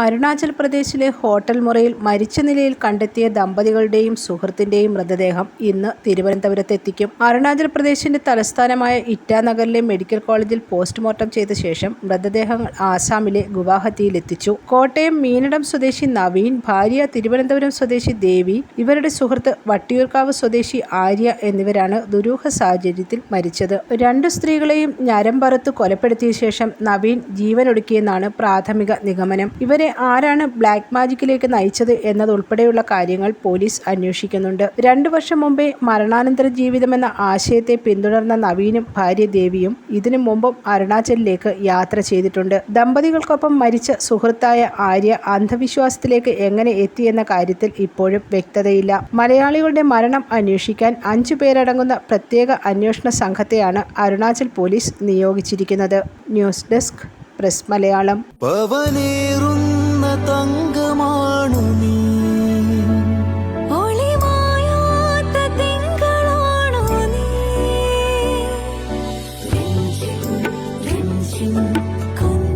അരുണാചൽ പ്രദേശിലെ ഹോട്ടൽ മുറിയിൽ മരിച്ച നിലയിൽ കണ്ടെത്തിയ ദമ്പതികളുടെയും സുഹൃത്തിന്റെയും മൃതദേഹം ഇന്ന് തിരുവനന്തപുരത്തെത്തിക്കും. അരുണാചൽ പ്രദേശിന്റെ തലസ്ഥാനമായ ഇറ്റാനഗറിലെ മെഡിക്കൽ കോളേജിൽ പോസ്റ്റ്മോർട്ടം ചെയ്ത ശേഷം മൃതദേഹങ്ങൾ ആസാമിലെ ഗുവാഹത്തിയിൽ എത്തിച്ചു കോട്ടയം മീനടം സ്വദേശി നവീൻ ഭാര്യ തിരുവനന്തപുരം സ്വദേശി ദേവി ഇവരുടെ സുഹൃത്ത് വട്ടിയൂർക്കാവ് സ്വദേശി ആര്യ എന്നിവരാണ് ദുരൂഹ സാഹചര്യത്തിൽ മരിച്ചത്. രണ്ടു സ്ത്രീകളെയും ഞരമ്പറുത്ത് കൊലപ്പെടുത്തിയ ശേഷം നവീൻ ജീവനൊടുക്കിയെന്നാണ് പ്രാഥമിക നിഗമനം. ഇവരെ ആരാണ് ബ്ലാക്ക് മാജിക്കിലേക്ക് നയിച്ചത് എന്നതുൾപ്പെടെയുള്ള കാര്യങ്ങൾ പോലീസ് അന്വേഷിക്കുന്നുണ്ട്. രണ്ടു വർഷം മുമ്പേ മരണാനന്തര ജീവിതമെന്ന ആശയത്തെ പിന്തുടർന്ന നവീനും ഭാര്യ ദേവിയും ഇതിനു മുമ്പും അരുണാചലിലേക്ക് യാത്ര ചെയ്തിട്ടുണ്ട്. ദമ്പതികൾക്കൊപ്പം മരിച്ച സുഹൃത്തായ ആര്യ അന്ധവിശ്വാസത്തിലേക്ക് എങ്ങനെ എത്തിയെന്ന കാര്യത്തിൽ ഇപ്പോഴും വ്യക്തതയില്ല. മലയാളികളുടെ മരണം അന്വേഷിക്കാൻ അഞ്ചു പേരടങ്ങുന്ന പ്രത്യേക അന്വേഷണ സംഘത്തെയാണ് Arunachal police നിയോഗിച്ചിരിക്കുന്നത്. News desk press Malayalam.